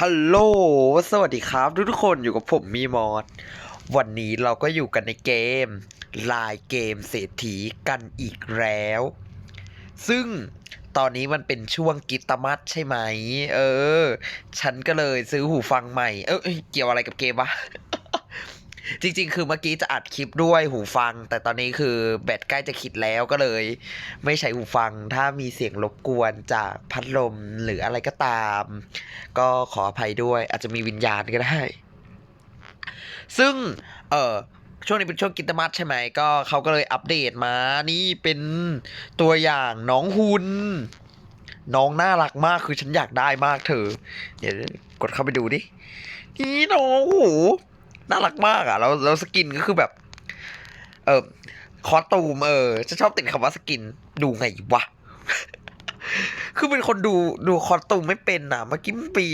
ฮัลโหล สวัสดีครับ ทุกทุกคนอยู่กับผมมีมอสวันนี้เราก็อยู่กันในเกม ลายเกมเศรษฐีกันอีกแล้ว ซึ่งตอนนี้มันเป็นช่วงกิตมัดใช่ไหม เออ ฉันก็เลยซื้อหูฟังใหม่ เออเกี่ยวอะไรกับเกมวะ จริง ๆ คือเมื่อกี้จะอัดคลิปด้วยหูฟัง แต่ตอนนี้คือแบตใกล้จะขิดแล้วก็เลย ไม่ใช้หูฟัง ถ้ามีเสียงรบกวนจากพัดลมหรืออะไรก็ตาม ก็ขออภัยด้วย อาจจะมีวิญญาณก็ได้ ซึ่ง เออช่วงนี้เป็นช่วงกิตมัสใช่ไหมก็เขาก็เลยอัปเดตมา นี่เป็นตัวอย่างน้องหุนน้องน่ารักมากคือฉันอยากได้มากเธอ เดี๋ยวกดเข้าไปดูดิ นี่น้องโอ้ น่ารักมากอะแล้วแล้วสกินก็คือแบบ เออคอตูมเออฉันชอบติดคำว่าสกินดูไงวะ คือเป็นคนดูดูคอตูมไม่เป็นอะ เมื่อกี้ปี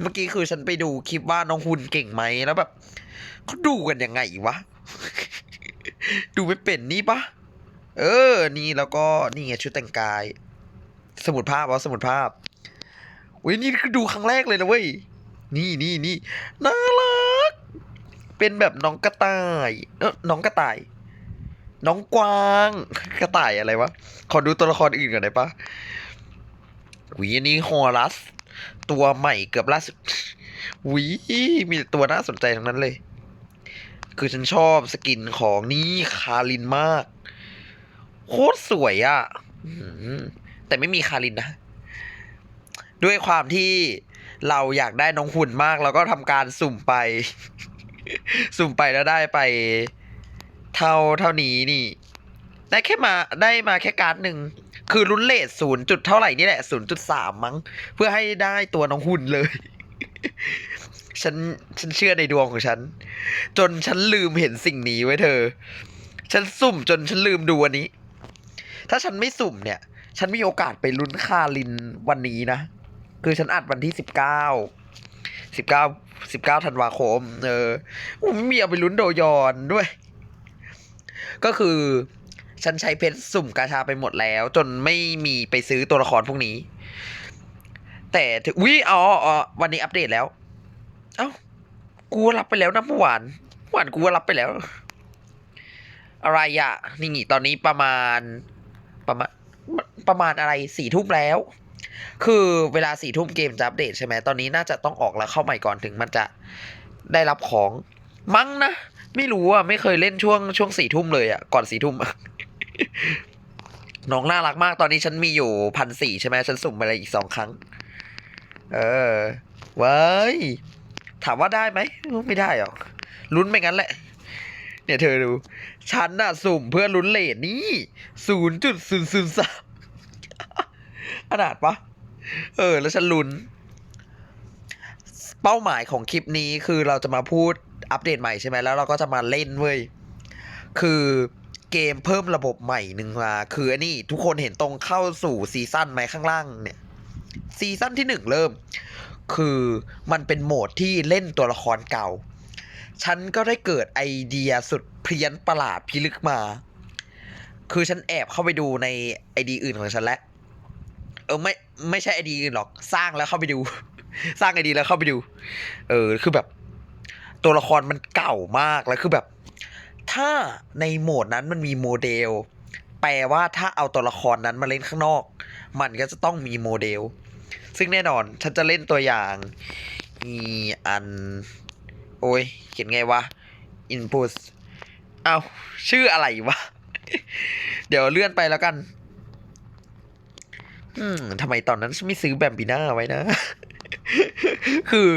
เมื่อกี้คือฉันไปดูคลิปว่าน้องหุนเก่งไหมแล้วแบบเขาดูกันยังไงวะ ดูไม่เป็นนี่ปะเออ นี่แล้วก็นี่ไงชุดแต่งกาย สมุดภาพวะสมุดภาพอุ้ยนี่คือดูครั้งแรกเลยนะเว้ย นี่นี่นี่น่ารัก เป็นแบบน้องกระต่ายเออน้องกระต่าย น้องกวางกระต่ายอะไรวะ ขอดูตัวละครอื่นก่อนได้ปะวีอันนี้ฮอรัส ตัวใหม่เกือบล่าสุดวีมีตัวน่าสนใจทั้งนั้นเลย คือฉันชอบสกินของนี่คารินมาก โคตรสวยอะ่ะแต่ไม่มีคารินนะ ด้วยความที่เราอยากได้น้องหุ่นมาก เราก็ทำการสุ่มไป สุ่มไปแล้วได้ไป เท่าเท่านี้นี่ ได้แค่มาได้มาแค่การ์ดหนึ่ง คือลุนเลทศูนย์จุดเท่าไหร่นี่แหละศูนย์จุดสามมั้ง เพื่อให้ได้ตัวน้องหุ่นเลย ฉันฉันเชื่อในดวงของฉัน จนฉันลืมเห็นสิ่งนี้ไว้เธอ ฉันสุ่มจนฉันลืมดูอันนี้ ถ้าฉันไม่สุ่มเนี่ย ฉันมีโอกาสไปลุ้นคารินวันนี้นะ คือฉันอัดวันที่สิบเก้า สิบเก้าสิบเก้าธันวาคม เอออู้ไม่มีเอาไปลุ้นโดยอนด้วย ก็คือฉันใช้เพชรสุ่มกาชาไปหมดแล้ว จนไม่มีไปซื้อตัวละครพวกนี้ แต่ถึงวิอ๋อออวันนี้อัปเดตแล้ว เอ้า กูรับไปแล้วนะเมื่อวานเมื่อวานกูรับไปแล้ว อะไรอะนี่ตอนนี้ประมาณประมาณประมาณอะไรสี่ทุ่มแล้ว คือเวลาสี่ทุ่มเกมจะอัปเดตใช่ไหมตอนนี้น่าจะต้องออกแล้วเข้าใหม่ก่อนถึงมันจะได้รับของมั้งนะ ไม่รู้อะ ไม่เคยเล่นช่วงช่วงสี่ทุ่มเลยอะ ก่อนสี่ทุ่มน้องน่ารักมากตอนนี้ฉันมีอยู่พันสี่ใช่ไหมฉันสุ่มไปเลยอีกสองครั้ง เออเว้ยถามว่าได้ไหมไม่ได้หรอกลุ้นไม่งั้นแหละ เนี่ยเธอดู ฉันน่ะสุ่มเพื่อลุ้นเลทนี่ศูนย์จุดศูนย์ศูนย์สาม ขนาดปะเออ แล้วฉันลุ้น เป้าหมายของคลิปนี้คือเราจะมาพูดอัปเดตใหม่ใช่ไหมแล้วเราก็จะมาเล่นเว้ย คือเกมเพิ่มระบบใหม่หนึ่งมา คืออันนี้ทุกคนเห็นตรงเข้าสู่ซีซั่นไหมข้างล่างเนี่ย ซีซั่นที่หนึ่งเริ่ม คือมันเป็นโหมดที่เล่นตัวละครเก่า ฉันก็ได้เกิดไอเดียสุดเพี้ยนประหลาดพิลึกมา คือฉันแอบเข้าไปดูในไอดีอื่นของฉันแล้ว เออไม่ไม่ใช่ไอดีหรอกสร้างแล้วเข้าไปดู สร้างไอดีแล้วเข้าไปดู เออคือแบบ ตัวละครมันเก่ามากแล้วคือแบบ ถ้าในโหมดนั้นมันมีโมเดล แปลว่าถ้าเอาตัวละครนั้นมาเล่นข้างนอก มันก็จะต้องมีโมเดล ซึ่งแน่นอนฉันจะเล่นตัวอย่างอีอัน โอ้ยเขียนไงวะ input เอาชื่ออะไรวะ เดี๋ยวเลื่อนไปแล้วกัน อืมทำไมตอนนั้นฉันไม่ซื้อแบมบีน่าไว้นะ คือ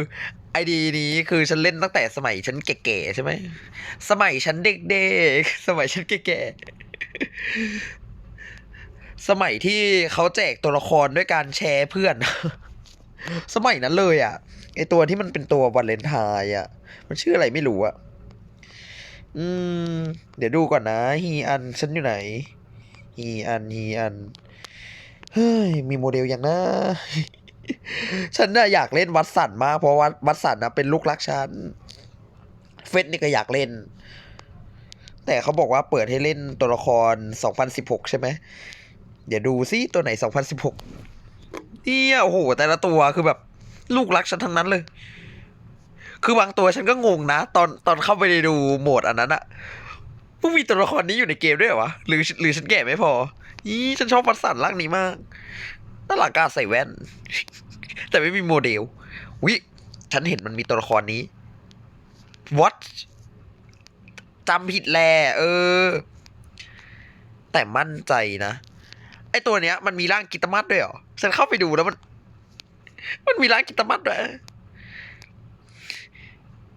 ไอดีนี้คือฉันเล่นตั้งแต่สมัยฉันแก่ๆใช่ไหม สมัยฉันเด็กๆ สมัยฉันแก่ๆสมัยที่เขาแจกตัวละครด้วยการแชร์เพื่อน สมัยนั้นเลยอะ ไอตัวที่มันเป็นตัววันเลนไทน์อะ มันชื่ออะไรไม่รู้อะ อืม เดี๋ยวดูก่อนนะ ฮีอันฉันอยู่ไหน ฮีอัน ฮีอัน เฮ้ย มีโมเดลอย่างนะฉันน่ะอยากเล่นวัดสันมากเพราะว่าวัดสันนะเป็นลูกรักฉัน เฟสนี่ก็อยากเล่น แต่เขาบอกว่าเปิดให้เล่นตัวละคร 2016 ใช่ไหมเดี๋ยวดูซิตัวไหน 2016เนี่ยโอ้โห แต่ละตัวคือแบบลูกรักฉันทั้งนั้นเลย คือบางตัวฉันก็งงนะ ตอนตอนเข้าไปดูโหมดอันนั้นอะพวกมีตัวละครนี้อยู่ในเกมด้วยเหรอวะหรือหรือฉันแก่ไม่พอ อีฉันชอบพัสสันร่างนี้มากน่ารักกาใส่แว่น แต่ไม่มีโมเดล วิฉันเห็นมันมีตัวละครนี้ what จำผิดแลเออ แต่มั่นใจนะ ไอตัวเนี้ย มันมีร่างกิตมัดด้วยเหรอ ฉันเข้าไปดูแล้วมัน มันมีร่างกิตมัดด้วย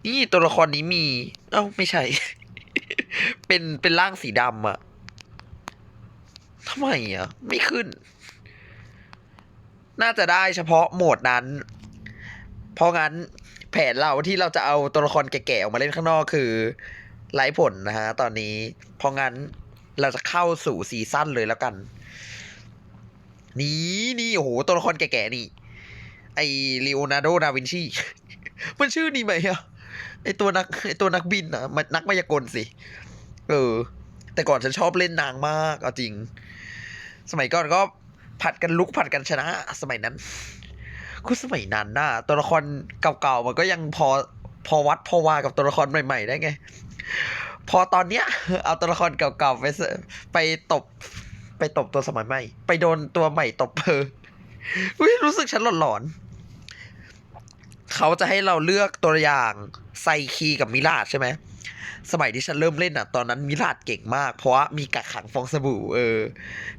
นี่ตัวละครนี้มี เอ้า ไม่ใช่ เป็นเป็นร่างสีดำอะ ทำไมอะ ไม่ขึ้น น่าจะได้เฉพาะโหมดนั้น เพราะงั้นแผนเราที่เราจะเอาตัวละครแก่ๆออกมาเล่นข้างนอกคือไร้ผลนะฮะ ตอนนี้ เพราะงั้นเราจะเข้าสู่ซีซั่นเลยแล้วกัน นี่นี่โอ้โหตัวละครแก่ๆนี่ ไอเลโอนาร์โดดาวินชี มันชื่อนี้ไหมอะไอตัวนักไอตัวนักบินอะมันนักมายากลสิ เออ แต่ก่อนฉันชอบเล่นนางมาก เอาจริง สมัยก่อนก็ผัดกันลุกผัดกันชนะ สมัยนั้นคือสมัยนั้นน่ะตัวละครเก่าๆมันก็ยังพอพอวัดพอวากับตัวละครใหม่ ๆ ได้ไง พอตอนเนี้ย เอาตัวละครเก่าๆไปไปตบ ไปตบตัวสมัยใหม่ ไปโดนตัวใหม่ตบเพออุ้ยรู้สึกฉันหลอนๆเขาจะให้เราเลือกตัวอย่างไซคีกับมิลาดใช่ไหม สมัยที่ฉันเริ่มเล่นอะ ตอนนั้นมิลาดเก่งมาก เพราะว่ามีกักขังฟองสบู่เออ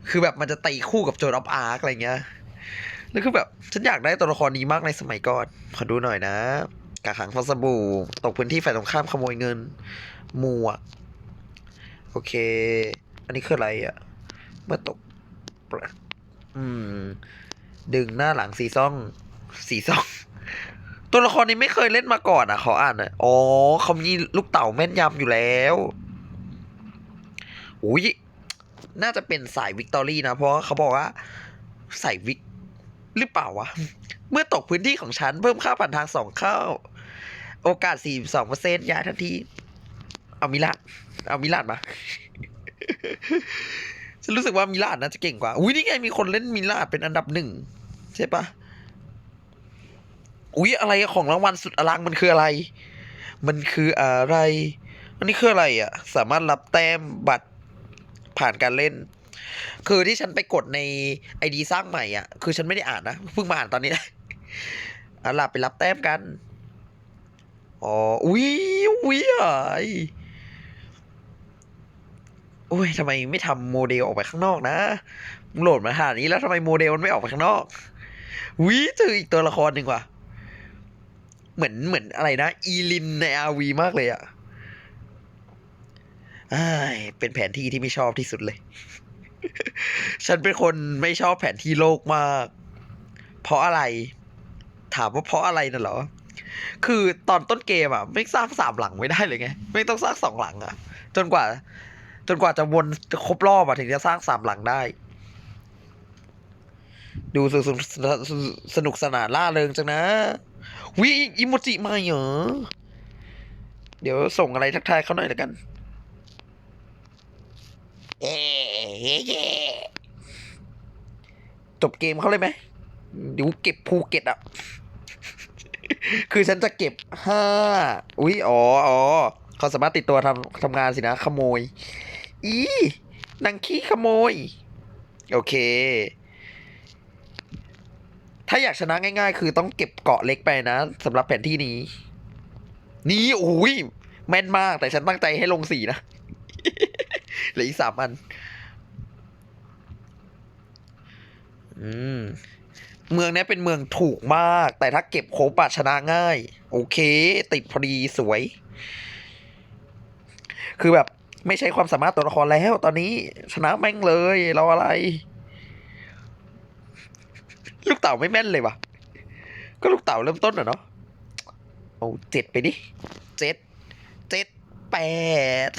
คือแบบมันจะตีคู่กับโจนอฟอาร์คอะไรเงี้ย แล้วคือแบบฉันอยากได้ตัวละครนี้มากในสมัยก่อน ขอดูหน่อยนะกักขังฟองสบู่ ตกพื้นที่ฝ่ายตรงข้ามขโมยเงินหมวกโอเค อันนี้คืออะไรอะ เมื่อตก อืม ดึงหน้าหลังสีซ่อง สีซ่อง ตัวละครนี้ไม่เคยเล่นมาก่อนอะขออ่านหน่อยอ๋อเขามีลูกเต่าแม่นยำอยู่แล้วอุ้ยน่าจะเป็นสายวิกตอรี่นะ เพราะเขาบอกว่าใส่วิกหรือเปล่าวะ เมื่อตกพื้นที่ของฉันเพิ่มค่าผ่านทางสองเข้า โอกาส 42เปอร์เซ็นต์ย้ายทันที เอามิลานเอามิลานมา ฉันรู้สึกว่ามิลานน่าจะเก่งกว่า อุ้ยนี่ไงมีคนเล่นมิลานเป็นอันดับหนึ่งใช่ปะ อุ้ยอะไรของรางวัลสุดอลังมันคืออะไร มันคืออะไร อันนี้คืออะไรอะ สามารถรับแต้มบัตรผ่านการเล่น คือที่ฉันไปกดในไอดีสร้างใหม่อะ คือฉันไม่ได้อ่านนะ เพิ่งมาอ่านตอนนี้เอาล่ะไปรับแต้มกัน อ๋อ อุ้ยอุ้ยอะโอ้ยทำไมไม่ทำโมเดลออกไปข้างนอกนะโหลดมาขนาดนี้แล้วทำไมโมเดลมันไม่ออกไปข้างนอกวิเจออีกตัวละครหนึ่งว่ะ เหมือนเหมือนอะไรนะ อีลินในอาวีมากเลยอะอ้ายเป็นแผนที่ที่ไม่ชอบที่สุดเลย ฉันเป็นคนไม่ชอบแผนที่โลกมาก เพราะอะไร ถามว่าเพราะอะไรน่ะเหรอ คือตอนต้นเกมอะ ไม่สร้างสามหลังไม่ได้เลยไง ไม่ต้องสร้างสองหลังอะ จนกว่า จนกว่าจะวนจะครบรอบอะถึงจะสร้างสามหลังได้ดูสนุกสนานล่าเริงจังนะ วิอิโมจิมาเหรอ เดี๋ยวส่งอะไรทักทายเขาหน่อยแล้วกันเอ๊จบเกมเขาเลยไหมเดี๋ยวเก็บภูเก็ตอะ คือฉันจะเก็บห้าอุ๊ย อ๋ออ๋อเขาสามารถติดตัวทำทำงานสินะ ขโมย อีนางขี้ขโมย โอเค ถ้าอยากชนะง่าย ๆ คือต้องเก็บเกาะเล็กไปนะสำหรับแผนที่นี้ นี่โอ้ยแม่นมากแต่ฉันตั้งใจให้ลงสี่นะเหลืออีกสามอัน อืม เมืองนี้เป็นเมืองถูกมาก แต่ถ้าเก็บโครบะชนะง่าย โอเค ติดพอดีสวย คือแบบไม่ใช้ความสามารถตัวละครแล้ว ตอนนี้ชนะแม่งเลย เราอะไร ลูกเต่าไม่แม่นเลยวะก็ลูกเต่าเริ่มต้นอะเนาะโอ้เจ็ดไปดิเจ็ดเจ็ดแปด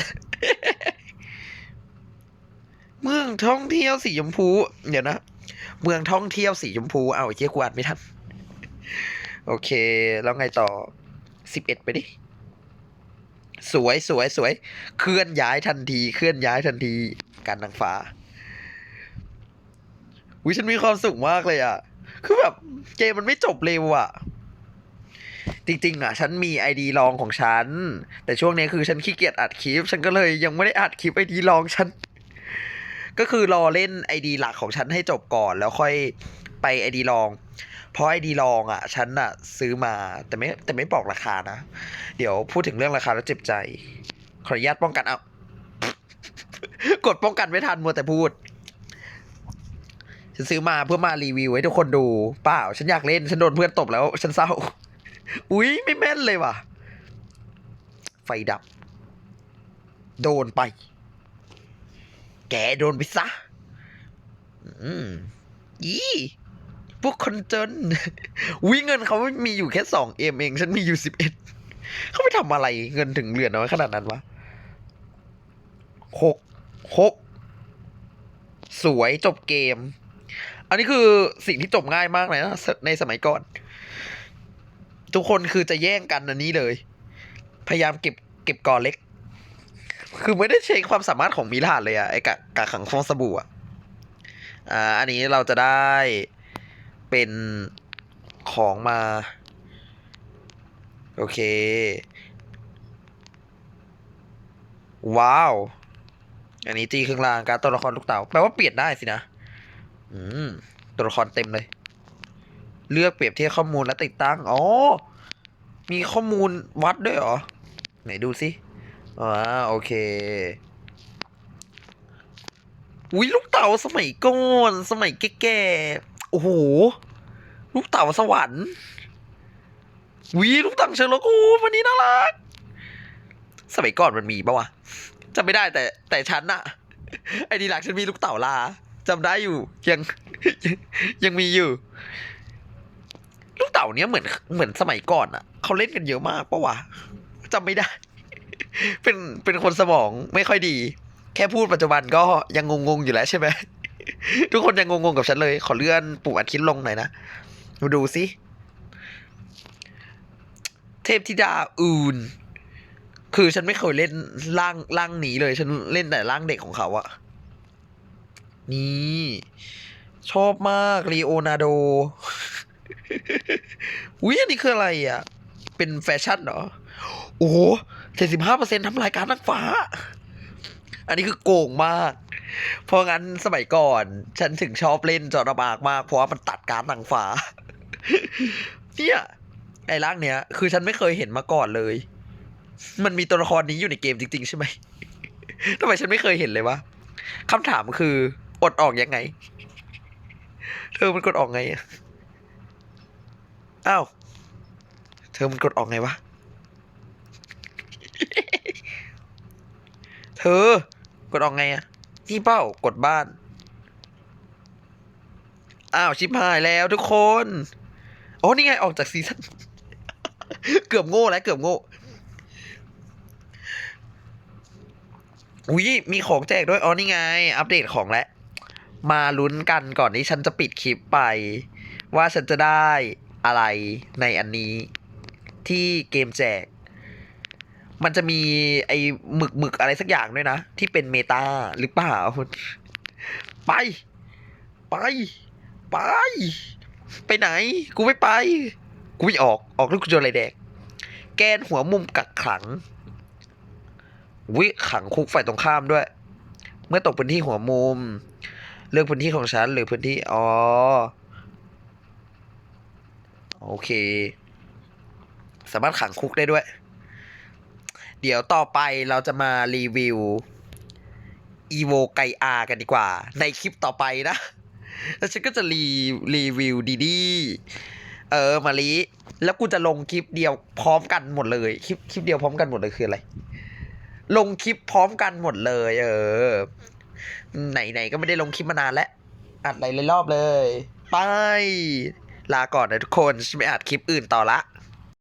เมืองท่องเที่ยวสีชมพู เดี๋ยวนะ เมืองท่องเที่ยวสีชมพู เอาเจ๊กวาดไม่ทัน โอเค แล้วไงต่อสิบเอ็ดไปดิ สวยสวยสวย เคลื่อนย้ายทันที เคลื่อนย้ายทันที การนางฟ้าวิฉันมีความสุขมากเลยอะ คือแบบเกมมันไม่จบเร็วอะจริงๆอะ ฉันมีไอดีลองของฉัน แต่ช่วงนี้คือฉันขี้เกียจอัดคลิป ฉันก็เลยยังไม่ได้อัดคลิปไอดีลองฉัน ก็คือรอเล่นไอดีหลักของฉันให้จบก่อน แล้วค่อยไปไอดีลอง เพราะไอดีลองอะ ฉันอะ ซื้อมาแต่ไม่แต่ไม่บอกราคานะ เดี๋ยวพูดถึงเรื่องราคาแล้วเจ็บใจ ขออนุญาตป้องกันเอา กดป้องกันไม่ทันมัวแต่พูด ฉันซื้อมาเพื่อมารีวิวให้ทุกคนดูเปล่า ฉันอยากเล่น ฉันโดนเพื่อนตบแล้ว ฉันเศร้า อุ๊ยไม่แม่นเลยว่ะ ไฟดับ โดนไป แกโดนไปซะ อืมอีพวกคนจนวิ่งเงินเขามีอยู่แค่สองเอ็มเอง ฉันมีอยู่สิบเอ็ดเขาไปทำอะไรเงินถึงเหลือน้อยขนาดนั้นวะหกหกสวยจบเกม อันนี้คือสิ่งที่จบง่ายมากเลยนะในสมัยก่อน ทุกคนคือจะแย่งกันอันนี้เลย พยายามเก็บเก็บก่อเล็ก คือไม่ได้ใช้ความสามารถของมิลานเลยอะไอ้กะกะขังฟองสบู่อะอ่าอันนี้เราจะได้เป็นของมา โอเค ว้าว อันนี้ตีเครื่องรางการตัวละครลูกเต่าแปลว่าเปลี่ยนได้สินะ อืมตัวละครเต็มเลย เลือกเปรียบเทียบข้อมูลและติดตั้ง อ๋อ มีข้อมูลวัดด้วยเหรอ ไหนดูสิอ่าโอเคอุ้ยลูกเต่าสมัยก่อนสมัยแก่ๆโอ้โหลูกเต่าสวรรค์วิลูกเต่าเชอร์ล็อกโอ้วันนี้น่ารักสมัยก่อนมันมีปะวะจำไม่ได้แต่แต่ฉันอะไอ้ดีหลักฉันมีลูกเต่าลา จำได้อยู่ยังยังมีอยู่ ลูกเต่าเนี้ยเหมือนเหมือนสมัยก่อนอะเขาเล่นกันเยอะมากปะวะจำไม่ได้ เป็นเป็นคนสมองไม่ค่อยดี แค่พูดปัจจุบันก็ยังงงๆอยู่แล้วใช่ไหมทุกคนยังงงๆกับฉันเลย ขอเลื่อนปุ่มอัดคลิปลงหน่อยนะมาดูสิเทพธิดาอื่นคือฉันไม่เคยเล่นร่างร่างนี้เลย ฉันเล่นแต่ร่างเด็กของเขาอะ นี่ ชอบมากลีโอนาโดอุ้ยอันนี้คืออะไรอะ เป็นแฟชั่นเหรอ โอ้โหเจ็ดสิบห้าเปอร์เซ็นทำรายการนักฟ้า อันนี้คือโกงมาก เพราะงั้นสมัยก่อน ฉันถึงชอบเล่นจอระบากมาก เพราะว่ามันตัดการนางฟ้า เนี่ยไอ้ร่างเนี้ย คือฉันไม่เคยเห็นมาก่อนเลย มันมีตัวละครนี้อยู่ในเกมจริง ๆ ใช่ไหมทำไมฉันไม่เคยเห็นเลยวะคำถามคือ ดออกยังไง เธอมันกดออกไงอะอ้าวเธอมันกดออกไงวะ เธอกดออกไงอะนี่เป้ากดบ้าน อ้าวชิบหายแล้วทุกคน โอ้นี่ไงออกจากซีซั่น เกือบโง่แล้วเกือบโง่อุ้ยมีของแจกด้วย อ๋อนี่ไง อัปเดตของแล้ว มาลุ้นกันก่อนที่ฉันจะปิดคลิปไป ว่าฉันจะได้อะไรในอันนี้ที่เกมแจก มันจะมีไอ้หมึกหมึกอะไรสักอย่างด้วยนะ ที่เป็นเมตาหรือเปล่า ไป ไป ไป ไปไหน กูไม่ไป กูไม่ออก ออกแล้วกูจออะไรแดก แกนหัวมุมกักขัง วิขังคุกฝ่ายตรงข้ามด้วย เมื่อตกพื้นที่หัวมุม เลือกพื้นที่ของฉันหรือพื้นที่ อ๋อ โอเค สามารถขังคุกได้ด้วย เดี๋ยวต่อไปเราจะมารีวิวอีโวไกอากันดีกว่า ในคลิปต่อไปนะ แล้วฉันก็จะรีรีวิวดีดีๆเออมาลีแล้วกูจะลงคลิปเดียวพร้อมกันหมดเลยคลิปคลิปเดียวพร้อมกันหมดเลยคืออะไรลงคลิปพร้อมกันหมดเลย เออ ไหนๆก็ไม่ได้ลงคลิปมานานแล้ว อัดหลายรอบเลย ไป ลาก่อนนะทุกคนฉันไม่อัดคลิปอื่นต่อละ